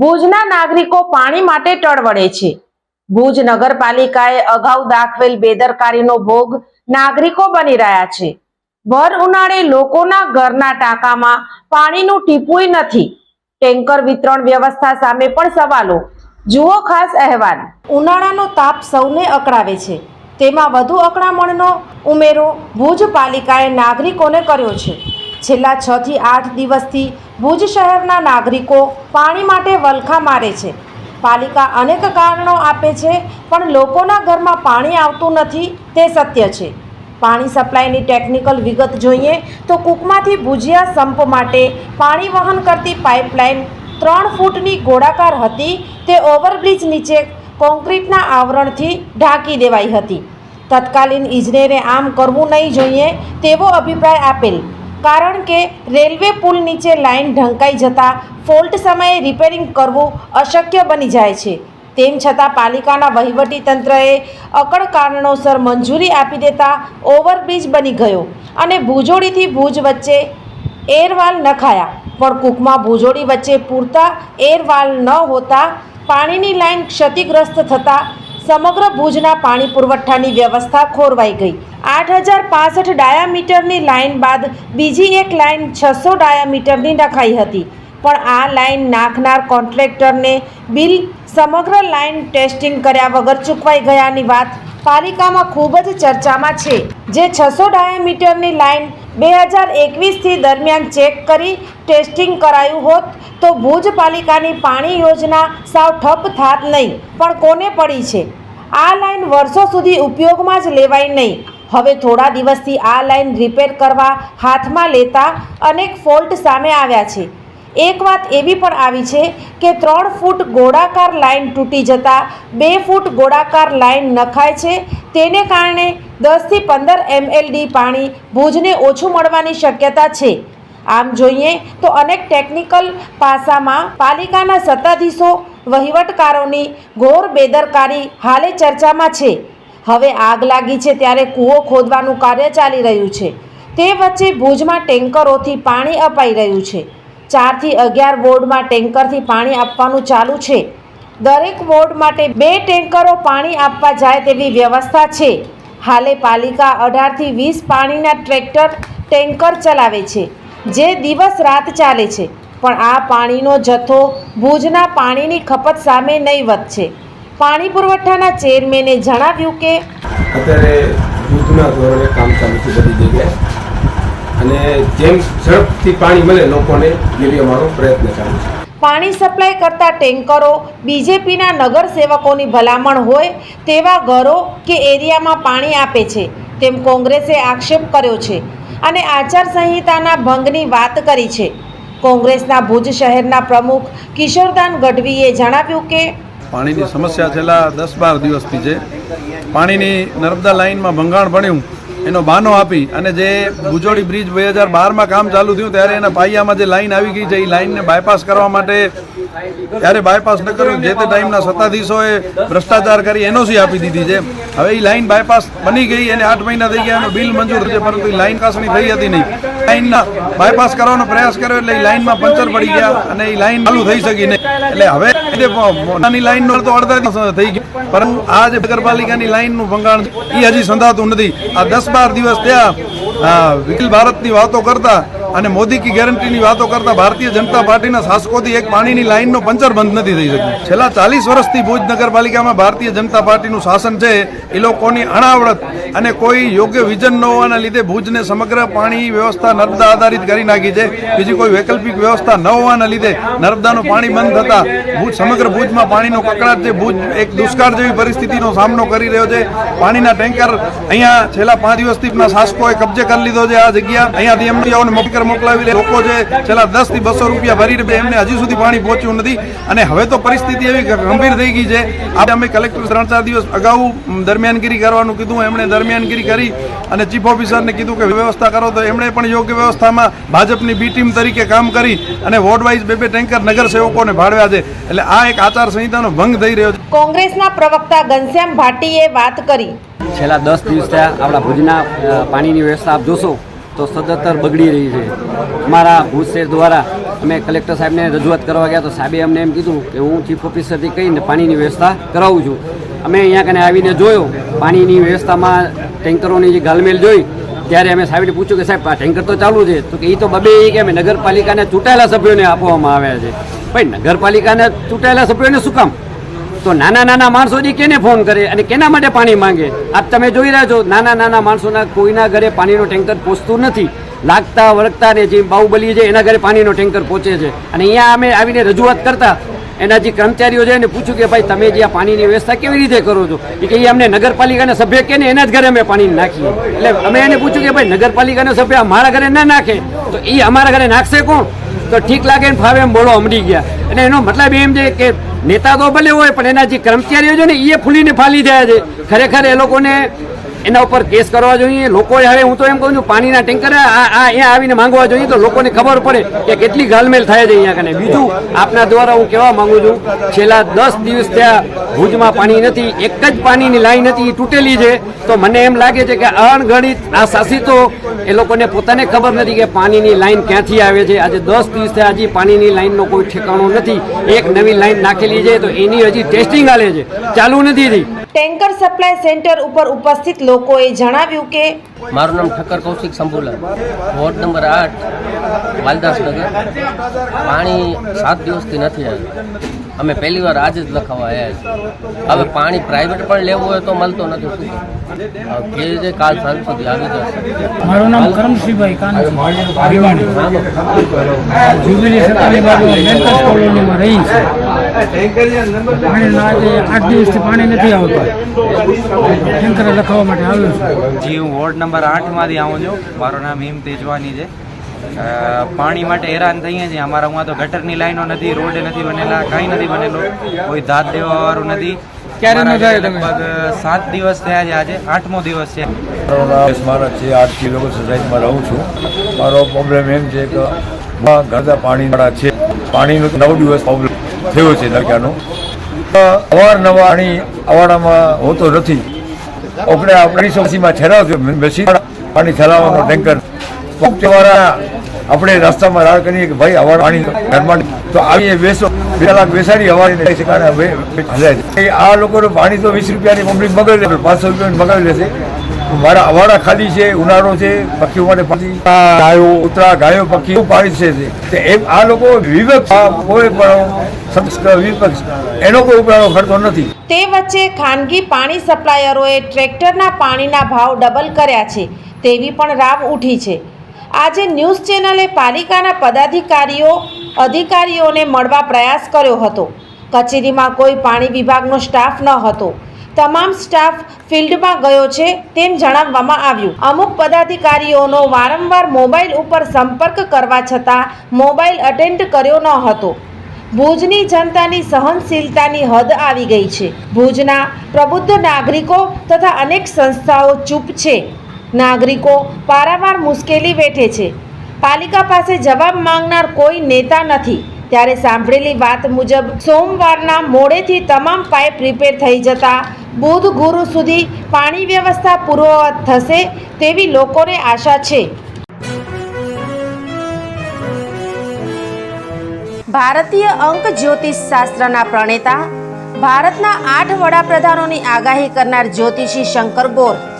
ભુજના નાગરિકો પાણી માટે ટળવળે છે. ભુજ નગરપાલિકાએ અગાઉ દાખવેલ બેદરકારીનો ભોગ નાગરિકો બની રહ્યા છે. ભર ઉનાળે લોકોના ઘરના ટાંકામાં પાણીનું ટીપુય નથી. ટેન્કર વિતરણ વ્યવસ્થા સામે પણ સવાલો. જુઓ ખાસ અહેવાલ. ઉનાળાનો તાપ સૌને અકળાવે છે. તેમાં વધુ અકળામણનો ઉમેરો ભુજ પાલિકાએ નાગરિકોને કર્યો છે. છેલ્લા છ થી આઠ દિવસથી ભુજ શહેરના નાગરિકો પાણી માટે વલખા મારે છે. પાલિકા અનેક કારણો આપે છે, પણ લોકોના ઘરમાં પાણી આવતું નથી, તે સત્ય છે. પાણી સપ્લાયની ટેકનિકલ વિગત જોઈએ તો કૂકમાંથી ભુજિયા સંપ માટે પાણી વહન કરતી પાઇપલાઇન ત્રણ ફૂટની ગોળાકાર હતી, તે ઓવરબ્રિજ નીચે કોન્ક્રીટના આવરણથી ઢાંકી દેવાઈ હતી. તત્કાલીન ઇજનેરે આમ કરવું નહીં જોઈએ તેવો અભિપ્રાય આપેલ કારણ કે રેલવે પુલ નીચે લાઇન ઢંકાઈ જતાં ફોલ્ટ સમયે રિપેરિંગ કરવું અશક્ય બની જાય છે. તેમ છતાં પાલિકાના વહીવટી તંત્રએ અકળ કારણોસર મંજૂરી આપી દેતા ઓવરબ્રિજ બની ગયો અને ભુજોડીથી ભુજ વચ્ચે એરવાલ નખાયા. પણ કૂકમાં ભુજોડી વચ્ચે પૂરતા એરવાલ ન હોતા પાણીની લાઇન ક્ષતિગ્રસ્ત થતાં સમગ્ર ભુજના પાણી પુરવઠાની વ્યવસ્થા ખોરવાઈ ગઈ. આઠ હજાર પાસઠ ડાયામીટરની લાઇન બાદ બીજી એક લાઇન છસો ડાયામીટરની નખાઈ હતી. પણ આ લાઇન નાખનાર કોન્ટ્રાક્ટરને બિલ સમગ્ર લાઇન ટેસ્ટિંગ કર્યા વગર ચૂકવાઈ ગયાની વાત પાલિકામાં ખૂબ જ ચર્ચામાં છે. જે છસો ડાયામીટરની લાઇન બે હજાર એકવીસથી દરમિયાન ચેક કરી ટેસ્ટિંગ કરાયું હોત તો ભુજ પાલિકાની પાણી યોજના સાવ ઠપ થાત નહીં, પણ કોને પડી છે? આ લાઇન વર્ષો સુધી ઉપયોગમાં જ લેવાય નહીં. હવે થોડા દિવસથી આ લાઇન રિપેર કરવા હાથમાં લેતા અનેક ફોલ્ટ સામે આવ્યા છે. એક વાત એવી પણ આવી છે કે ત્રણ ફૂટ ગોળાકાર લાઇન તૂટી જતાં બે ફૂટ ગોળાકાર લાઇન નખાય છે. તેને કારણે દસથી પંદર એમએલડી પાણી ભુજને ઓછું મળવાની શક્યતા છે. આમ જોઈએ તો અનેક ટેકનિકલ પાસામાં પાલિકાના સત્તાધીશો, વહીવટકારોની ઘોર બેદરકારી હાલે ચર્ચામાં છે. હવે આગ લાગી છે ત્યારે કૂવો ખોદવાનું કાર્ય ચાલી રહ્યું છે. તે વચ્ચે ભુજમાં ટેન્કરોથી પાણી અપાઈ રહ્યું છે. ચારથી અગિયાર વોર્ડમાં ટેન્કરથી પાણી આપવાનું ચાલુ છે. દરેક વોર્ડ માટે બે ટેન્કરો પાણી આપવા જાય તેવી વ્યવસ્થા છે. હાલે પાલિકા અઢારથી વીસ પાણીના ટ્રેક્ટર ટેન્કર ચલાવે છે, જે દિવસ રાત ચાલે છે. પણ આ પાણીનો જથ્થો ભુજના પાણીની ખપત સામે નહીવત છે. પાણી પુરવઠાના ચેરમેને જણાવ્યું કે અત્યારે ભુજના ધોરણે કામ ચાલુ છે બધી જગ્યાએ. અને જેમ ઝડપથી પાણી મળે લોકોને એવી અમારો પ્રયત્ન ચાલુ છે. પાણી સપ્લાય કરતા ટેન્કરો બીજેપીના નગરસેવકોની ભલામણ હોય તેવા ઘરો કે એરિયામાં પાણી આપે છે તેમ કોંગ્રેસે આક્ષેપ કર્યો છે અને આચારસંહિતાના ભંગની વાત કરી છે. કોંગ્રેસના ભુજ શહેરના પ્રમુખ કિશોરદાન ગઢવીએ જણાવ્યું કે પાણીની સમસ્યા છેલ્લા દસ બાર દિવસથી છે. પાણીની નર્મદા લાઇનમાં ભંગાણ બન્યું. એનો બાનો આપી અને જે ભુજોડી બ્રિજ બે હજાર બારમાં કામ ચાલુ થયું ત્યારે એના પાયામાં જે લાઈન આવી ગઈ છે, એ લાઇનને બાયપાસ કરવા માટે ત્યારે બાયપાસ ન કર્યું. જે તે ટાઈમના સત્તાધીશોએ ભ્રષ્ટાચાર કરી એનઓસી આપી દીધી છે. હવે એ લાઇન બાયપાસ બની ગઈ અને આઠ મહિના થઈ ગયા એનું બિલ મંજૂર છે, પરંતુ એ લાઇન કાસણી થઈ હતી નહીં. લાઇનના બાયપાસ કરવાનો પ્રયાસ કર્યો એટલે એ લાઇનમાં પંચર પડી ગયા અને એ લાઈન ચાલુ થઈ શકી નહીં. એટલે હવે નાની લાઈનનો તો અડધા થઈ ગયું. પરંતુ આ જે નગરપાલિકાની લાઇનનું ભંગાણ એ હજી સંધાતું નથી. આ દસ બાર દિવસ આ વિકલ ભારતની વાતો કરતા અને મોદી કી ગેરંટીની વાતો કરતા ભારતીય જનતા પાર્ટીના શાસકોથી એક પાણીની લાઈનનો પંચર બંધ નથી થઈ શક્યું. છેલ્લા ચાલીસ વર્ષથી ભુજ નગરપાલિકામાં ભારતીય જનતા પાર્ટીનું શાસન છે, એ લોકોની અણાવડત અને કોઈ યોગ્ય વિઝન ન હોવાના લીધે ભુજને સમગ્ર પાણી વ્યવસ્થા નર્મદા આધારિત કરી નાખી છે. બીજી કોઈ વૈકલ્પિક વ્યવસ્થા ન હોવાના લીધે નર્મદાનું પાણી બંધ થતા ભુજ, સમગ્ર ભુજમાં પાણીનો કકડાટ છે. ભુજ એક દુષ્કાળ જેવી પરિસ્થિતિનો સામનો કરી રહ્યો છે. પાણીના ટેન્કર અહીંયા છેલ્લા પાંચ દિવસથી શાસકોએ કબજે કરી લીધો છે. આ જગ્યા અહીંયાથી એમની મોટી મોકલાવી લોકો જે છેલ્લા દસથી બસો રૂપિયા ભરીને બે એમને હજી સુધી પાણી પહોંચ્યું નથી. અને હવે તો પરિસ્થિતિ એવી ગંભીર થઈ ગઈ છે. આપણે અમે કલેક્ટર ત્રણ ચાર દિવસ અગાઉ દરમિયાનગીરી કરવાનું કીધું. એમણે દરમિયાનગીરી કરી અને ચીફ ઓફિસરને કીધું કે વ્યવસ્થા કરો. તો એમણે પણ યોગ્ય વ્યવસ્થામાં ભાજપની બી ટીમ તરીકે કામ કરી અને વોર્ડ વાઇઝ બે બે ટેન્કર નગરસેવકોને ભાડવ્યા છે. એટલે આ એક આચાર સંહિતાનો ભંગ થઈ રહ્યો છે. કોંગ્રેસના પ્રવક્તા ઘનશ્યામ ભાટીએ વાત કરી. છેલ્લા દસ દિવસ થયા આપણા ભુજના પાણીની વ્યવસ્થા આપ જોશો. તો સદંતર બગડી રહી છે. અમારા ભુજ દ્વારા અમે કલેક્ટર સાહેબને રજૂઆત કરવા ગયા તો સાહેબે અમને એમ કીધું કે હું ચીફ ઓફિસરથી કહીને પાણીની વ્યવસ્થા કરાવું છું. અમે અહીંયા કને આવીને જોયો, પાણીની વ્યવસ્થામાં ટેન્કરોની જે ગાલમેલ જોઈ, ત્યારે અમે સાહેબને પૂછ્યું કે સાહેબ, આ ટેન્કર તો ચાલુ છે. તો કે એ તો બબે કે અમે નગરપાલિકાને ચૂંટાયેલા સભ્યોને આપવામાં આવ્યા છે. ભાઈ નગરપાલિકાને ચૂંટાયેલા સભ્યોને શું કામ? તો નાના નાના માણસો જે કેને ફોન કરે અને કેના માટે પાણી માંગે? આપ તમે જોઈ રહ્યા છો, નાના નાના માણસોના કોઈના ઘરે પાણીનું ટેન્કર પહોંચતું નથી. લાગતા વળગતા ને જે બાહુબલી છે, એના ઘરે પાણીનો ટેન્કર પહોંચે છે. અને અહીંયા અમે આવીને રજૂઆત કરતા, એના જે કર્મચારીઓ છે એને પૂછ્યું કે ભાઈ તમે જે આ પાણીની વ્યવસ્થા કેવી રીતે કરો છો? એ કે અમને નગરપાલિકાના સભ્ય કે ને એના જ ઘરે અમે પાણી નાખીએ. એટલે અમે એને પૂછ્યું કે ભાઈ નગરપાલિકાના સભ્ય મારા ઘરે ના નાખે. તો એ અમારા ઘરે નાખશે કોણ? તો ઠીક લાગે ને ફાવે એમ બોલો અમડી ગયા. અને એનો મતલબ એમ છે કે નેતા તો ભલે હોય, પણ એના જે કર્મચારીઓ છે ને એ ફૂલીને ફાલી થયા છે. ખરેખર એ લોકોને એના ઉપર કેસ કરવા જોઈએ. લોકોએ હવે હું તો એમ કહું છું, પાણીના ટેન્કર અહીંયા આવીને માંગવા જોઈએ તો લોકોને ખબર પડે કે કેટલી ગાલમેલ થાય છે અહીંયા કને. બીજું, આપના દ્વારા હું કહેવા માંગુ છું, છેલ્લા દસ દિવસ ત્યાં ભુજમાં પાણી નથી, એક જ પાણીની લાઈન હતી તૂટેલી છે. તો મને એમ લાગે છે કે અણગણિત, આ શાસિતો એ લોકોને પોતાને ખબર નથી કે પાણીની લાઈન ક્યાંથી આવે છે. આજે દસ દિવસે હજી પાણીની લાઈનનો કોઈ ઠેકાણો નથી. એક નવી લાઈન નાખેલી છે તો એની હજી ટેસ્ટિંગ હાલે છે. ચાલુ નથી થઈ ટેન્કર સપ્લાય સેન્ટર ઉપર ઉપસ્થિત લોકોએ જણાવ્યું કે મારું નામ ઠક્કર કૌશિક સંભુલા વોર્ડ નંબર આઠ વાલદાસનગર. પાણી સાત દિવસથી નથી આવ્યું. અમે પહેલી વાર આજે જ લખાવા આવ્યા છીએ. હવે પાણી પ્રાઇવેટ પણ લેવું હોય તો મળતો નથી શું? કે છે કાલ સાંજ સુધી આવી જશે. મારું નામ કરમસિંહભાઈ કાનજી. દિવાણી સત્તાની બાજુ મેન્કસ કોલોનીમાં રહી છે. પાણીનો આઠ દિવસથી પાણી નથી આવતું. ટેન્કર લખાવવા માટે આવ્યું છું. જી હું વોર્ડ નંબર આઠમાંથી આવું છું. મારું નામ હિમ તેજવાની છે. પાણી માટે હેરાન થઈએ છીએ. અમારા હું તો ગટરની લાઈનો નથી રોડ નથી બનેલા કાંઈ નથી બનેલું. કોઈ દાંત દેવાવાળું નથી. ક્યારે નોંધાયો તમે? સાત દિવસ થયા છે આજે આઠમો દિવસ છે. મારું નામ સ્મારક છે. સોસાયટીમાં રહું છું. મારો પ્રોબ્લેમ એમ છે કે ઘરડા પાણીવાળા છે. પાણીનો નવ દિવસ પ્રોબ્લેમ થયો છે નળકાનો અવારનવાર પાણી અવાડામાં હોતો નથી. આપણે સોસાયટીમાં ઠેરાવ બેસી પાણી ઠેલાવવાનો ટેન્કર આપણે રસ્તામાં રાહ કરીએ કે ભાઈ હવા પાણી ઘરમાં તો આવીએ, બેસો. બે લાખ બેસાડી હવારી છે કારણ હવે આ લોકોનું પાણી તો વીસ રૂપિયાની પબ્લિક મગાવી લે પાંચસો રૂપિયાની મગાવી લેશે. મારા અવાડા ખાલી છે, ઉનાળો છે, પક્ષીઓ માટે પાણી. ગાયો ઉતરા ગાયો, પક્ષીઓ પાણી છે એમ આ લોકો વિવેક કોઈ પણ વિપક્ષ એનો કોઈ ઉપરાળો કરતો નથી. તે વચ્ચે ખાનગી પાણી સપ્લાયરોએ ટ્રેક્ટરના પાણીના ભાવ ડબલ કર્યા છે, તેવી પણ રાવ ઉઠી છે. આજે ન્યૂઝ ચેનલે પાલિકાના પદાધિકારીઓ, અધિકારીઓને મળવા પ્રયાસ કર્યો હતો. કચેરીમાં કોઈ પાણી વિભાગનો સ્ટાફ ન હતો. તમામ સ્ટાફ ફિલ્ડમાં ગયો છે તેમ જણાવવામાં આવ્યું. અમુક પદાધિકારીઓનો વારંવાર મોબાઈલ ઉપર સંપર્ક કરવા છતાં મોબાઈલ અટેન્ડ કર્યો ન હતો. ભુજની જનતાની સહનશીલતાની હદ આવી ગઈ છે. ભુજના પ્રબુદ્ધ નાગરિકો તથા અનેક સંસ્થાઓ ચૂપ છે. નાગરિકો પારાવાર મુશ્કેલી વેઠે છે. પાલિકા પાસે જવાબ માંગનાર કોઈ નેતા નથી. ત્યારે સાંભળેલી વાત મુજબ સોમવારના મોડેથી તમામ પાઇપ રિપેર થઈ જતા બુધ ગુરુ સુધી પાણી વ્યવસ્થા પૂર્વવત થશે તેવી લોકોને આશા છે. ભારતીય અંક જ્યોતિષ શાસ્ત્રના પ્રણેતા, ભારતના આઠ વડાપ્રધાનોની આગાહી કરનાર જ્યોતિષી શંકર ગોર